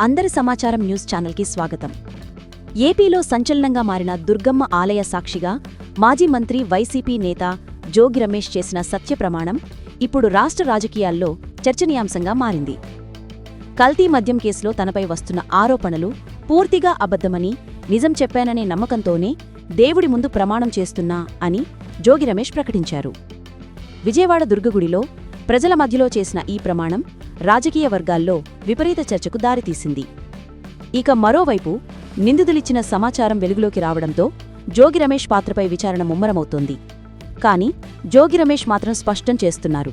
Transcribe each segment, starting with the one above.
అందరి సమాచారం న్యూస్ ఛానల్కి స్వాగతం. ఏపీలో సంచలనంగా మారిన దుర్గమ్మ ఆలయ సాక్షిగా మాజీ మంత్రి వైసీపీ నేత జోగి రమేష్ చేసిన సత్యప్రమాణం ఇప్పుడు రాష్ట్ర రాజకీయాల్లో చర్చనీయాంశంగా మారింది. కల్తీ మద్యం కేసులో తనపై వస్తున్న ఆరోపణలు పూర్తిగా అబద్ధమని నిజం చెప్పాననే నమ్మకంతోనే దేవుడి ముందు ప్రమాణం చేస్తున్నా అని జోగి రమేష్ ప్రకటించారు. విజయవాడ దుర్గగుడిలో ప్రజల మధ్యలో చేసిన ఈ ప్రమాణం రాజకీయ వర్గాల్లో విపరీత చర్చకు దారితీసింది. ఇక మరోవైపు నిందితులిచ్చిన సమాచారం వెలుగులోకి రావడంతో జోగి రమేష్ పాత్రపై విచారణ ముమ్మరమవుతోంది. కాని జోగి రమేష్ మాత్రం స్పష్టం చేస్తున్నారు.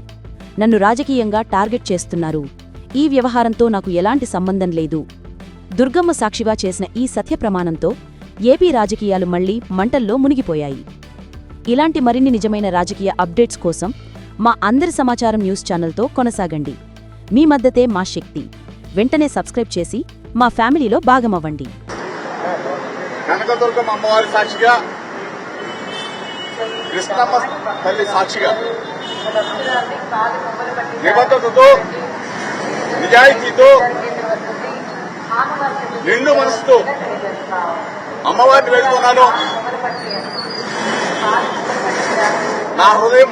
నన్ను రాజకీయంగా టార్గెట్ చేస్తున్నారు. ఈ వ్యవహారంతో నాకు ఎలాంటి సంబంధం లేదు. దుర్గమ్మ సాక్షిగా చేసిన ఈ సత్యప్రమాణంతో ఏపీ రాజకీయాలు మళ్ళీ మంటల్లో మునిగిపోయాయి. ఇలాంటి మరిన్ని నిజమైన రాజకీయ అప్డేట్స్ కోసం మా అందరి సమాచారం న్యూస్ ఛానల్తో కొనసాగండి. మీ మద్దతే మా శక్తి. వెంటనే సబ్స్క్రైబ్ చేసి మా ఫ్యామిలీలో భాగమవ్వండి. కనకదుర్గం అమ్మవారి సాక్షిగా కృష్ణమ్మ తల్లి సాక్షిగా. నిబద్ధతతో నిజాయితీతో నిండు మనసుతో అమ్మవారిని వెళ్తున్నాను నా హృదయం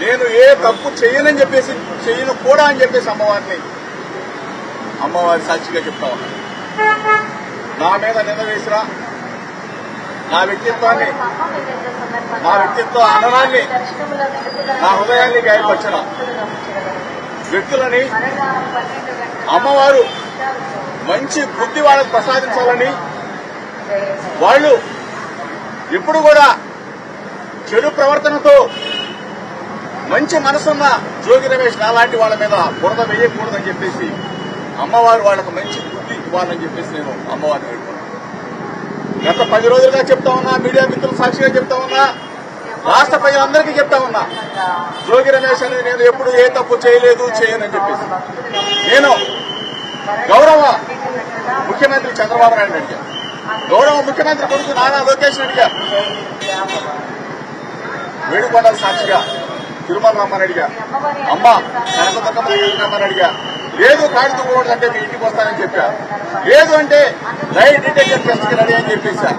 నేను ఏ తప్పు చేయనని చెప్పేసి చేయను కూడా అని చెప్పేసి అమ్మవారిని అమ్మవారి సాక్షిగా చెప్తా నా మీద నిన్న వేసిరా? నా వ్యక్తిత్వాన్ని నా వ్యక్తిత్వ అననాన్ని నా హృదయాన్ని గాయపరిచిన వ్యక్తులని అమ్మవారు మంచి బుద్ధి వాళ్ళకు ప్రసాదించాలని వాళ్ళు ఎప్పుడు కూడా చెడు ప్రవర్తనతో మంచి మనసున్న జోగి రమేష్ నాలాంటి వాళ్ళ మీద బురద వేయకూడదని చెప్పేసి అమ్మవారు వాళ్ళకు మంచి బుద్ధి ఇవ్వాలని చెప్పేసి నేను అమ్మవారిని వేడుకున్నాను గత పది రోజులుగా చెప్తా ఉన్నా మీడియా మిత్రులు సాక్షిగా చెప్తా ఉన్నా రాష్ట్ర ప్రజలందరికీ చెప్తా ఉన్నా జోగి రమేష్ అనేది నేను ఎప్పుడు ఏ తప్పు చేయలేదు చేయనని చెప్పేసి. నేను గౌరవ ముఖ్యమంత్రి చంద్రబాబు నాయుడు అడిగా గౌరవ ముఖ్యమంత్రి కొడుకు నారా లోకేష్ అడిగా వేడుకొండల సాక్షిగా తిరుమల రమ్మని అడిగా. అమ్మ కనకదుర్గమ్మ దగ్గరికి రమ్మని అడిగా. లేదు కాడుతూ అంటే మీ ఇంటికి వస్తానని చెప్పారు లేదు అంటే లైట్ డిటెక్టర్ టెస్ట్కి రెడీ అని చెప్పేసా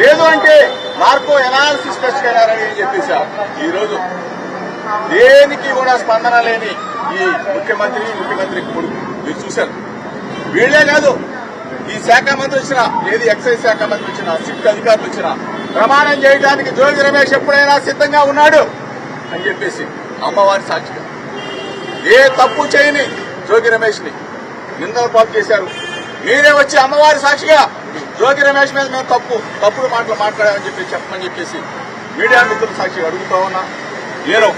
లేదు అంటే నార్కో ఎనాలిసిస్ టెస్ట్కి రెడీ అని చెప్పేసా ఈ రోజు దేనికి కూడా స్పందన లేని ఈ ముఖ్యమంత్రి ముఖ్యమంత్రి కొడుకు. మీరు చూశారు. వీళ్ళే కాదు ఈ శాఖ మంత్రి వచ్చిన ఏది ఎక్సైజ్ శాఖ మంత్రి వచ్చినా సిట్ అధికారులు వచ్చినా ప్రమాణం చేయడానికి జోగి రమేష్ ఎప్పుడైనా సిద్ధంగా ఉన్నాడు. అని చెప్పేసి అమ్మవారి సాక్షిగా. ఏ తప్పు చేయని జోగి రమేష్ని నిందల పాలు చేశారు. మీరే వచ్చి అమ్మవారి సాక్షిగా జోగి రమేష్ మీద మేము తప్పు తప్పుడు మాటలు మాట్లాడామని చెప్పి చెప్పమని చెప్పేసి మీడియా మిత్రులు సాక్షిగా అడుగుతా ఉన్నా. నేను